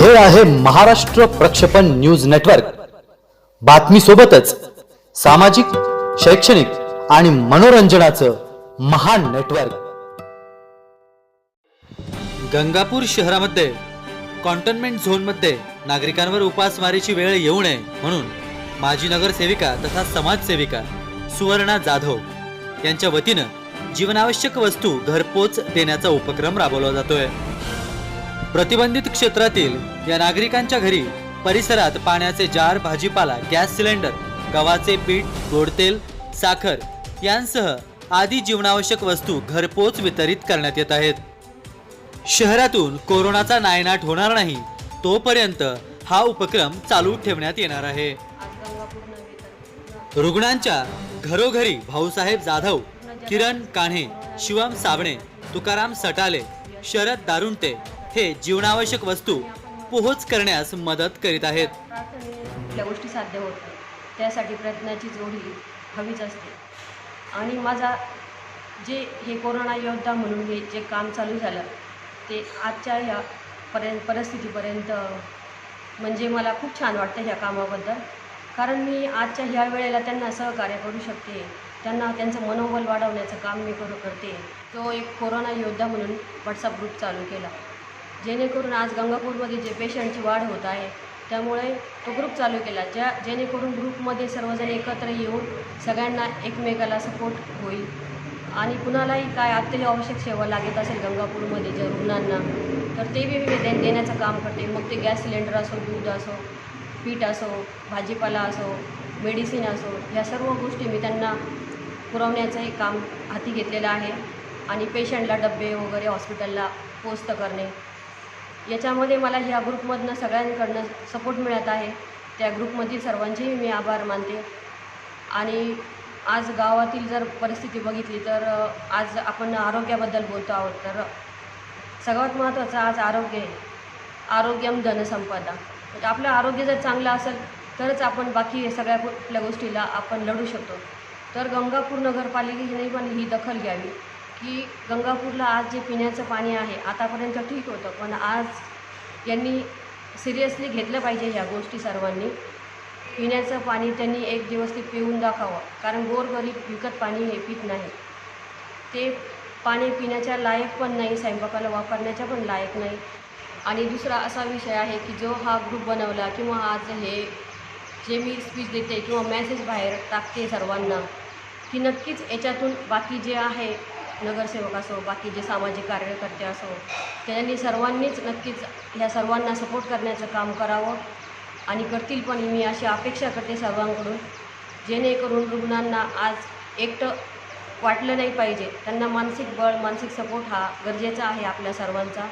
हे आहे महाराष्ट्र प्रक्षेपण न्यूज नेटवर्क. बातमी सोबतच सामाजिक शैक्षणिक आणि मनोरंजनाचं महान नेटवर्क. गंगापूर शहरामध्ये कॉन्टोन्मेंट झोनमध्ये नागरिकांवर उपासमारीची वेळ येऊ नये म्हणून माजी नगरसेविका तथा समाजसेविका सुवर्णा जाधव यांच्या वतीनं जीवनावश्यक वस्तू घरपोच देण्याचा उपक्रम राबवला जातोय. प्रतिबंधित क्षेत्रातील या नागरिकांच्या घरी परिसरात पाण्याचे जार भाजीपाला गॅस सिलेंडर गव्हाचे पीठ गोडतेल साखर यांसह आदी जीवनावश्यक वस्तू घरपोच वितरित करण्यात येत आहेत. शहरातून कोरोनाचा नायनाट होणार नाही तोपर्यंत हा उपक्रम चालू ठेवण्यात येणार आहे. रुग्णांच्या घरोघरी भाऊसाहेब जाधव किरण कान्हे शिवम साबणे तुकाराम सटाले शरद दारुंटे हे जीवनावश्यक वस्तू पोहोच करण्यास मदत करीत आहेत. कुठल्या गोष्टी साध्य होत त्यासाठी प्रयत्नाची जोडी हवीच असते. आणि माझा जे हे कोरोना योद्धा म्हणून हे जे काम चालू झालं ते आजच्या ह्या पर्यंत परिस्थितीपर्यंत म्हणजे मला खूप छान वाटतं ह्या कामाबद्दल. कारण मी आजच्या ह्या वेळेला त्यांना सहकार्य करू शकते त्यांना त्यांचं मनोबल वाढवण्याचं काम मी करू करते. तो एक कोरोना योद्धा म्हणून व्हॉट्सअप ग्रुप चालू केला. जेणेकरून आज गंगापूरमध्ये जे पेशंटची वाढ होत आहे त्यामुळे तो ग्रुप चालू केला ज्या जेणेकरून ग्रुपमध्ये सर्वजण एकत्र येऊन सगळ्यांना एकमेकाला सपोर्ट होईल. आणि कुणालाही काय अत्यावश्यक सेवा लागत असेल गंगापूरमध्ये ज्या रुग्णांना तर ते बी मी दे देण्याचं काम करते. मग ते गॅस सिलेंडर असो दूध असो पीठ असो भाजीपाला असो मेडिसिन असो ह्या सर्व गोष्टी मी त्यांना पुरवण्याचंही काम हाती घेतलेलं आहे. आणि पेशंटला डबे वगैरे हॉस्पिटलला पोस्ट करणे याच्यामध्ये मला ह्या ग्रुपमधनं सगळ्यांकडनं सपोर्ट मिळत आहे. त्या ग्रुपमधील सर्वांचेही मी आभार मानते. आणि आज गावातील जर परिस्थिती बघितली तर आज आपण आरोग्याबद्दल बोलतो आहोत. तर सगळ्यात महत्त्वाचं आज आरोग्य आहे. आरोग्यम धनसंपदा. म्हणजे आपलं आरोग्य जर चांगलं असेल तरच आपण बाकी सगळ्या कुठल्या गोष्टीला आपण लढू शकतो. तर गंगापूर नगरपालिकेने पण ही दखल घ्यावी. की गंगापूरला आज जे पिण्याचं पाणी आहे आतापर्यंत ठीक होतं पण आज यांनी सिरियसली घेतलं पाहिजे ह्या गोष्टी सर्वांनी. पिण्याचं पाणी त्यांनी एक दिवस ते पिऊन दाखवावं कारण गोरगरीब विकत पाणी हे पित नाही. ते पाणी पिण्याच्या लायक पण नाही स्वयंपाकाला वापरण्याच्या पण लायक नाही. आणि दुसरा असा विषय आहे की जो हा ग्रुप बनवला किंवा आज हे जे मी स्पीच देते किंवा मेसेज बाहेर टाकते सर्वांना की नक्कीच याच्यातून बाकी जे आहे नगरसेवक असो बाकीचे सामाजिक कार्यकर्ते असो त्यांनी सर्वांनीच नक्कीच ह्या सर्वांना सपोर्ट करण्याचं काम करावं आणि करतील पण मी अशी अपेक्षा करते सर्वांकडून. जेणेकरून रुग्णांना आज एकटं वाटलं नाही पाहिजे. त्यांना मानसिक बळ मानसिक सपोर्ट हा गरजेचा आहे आपल्या सर्वांचा.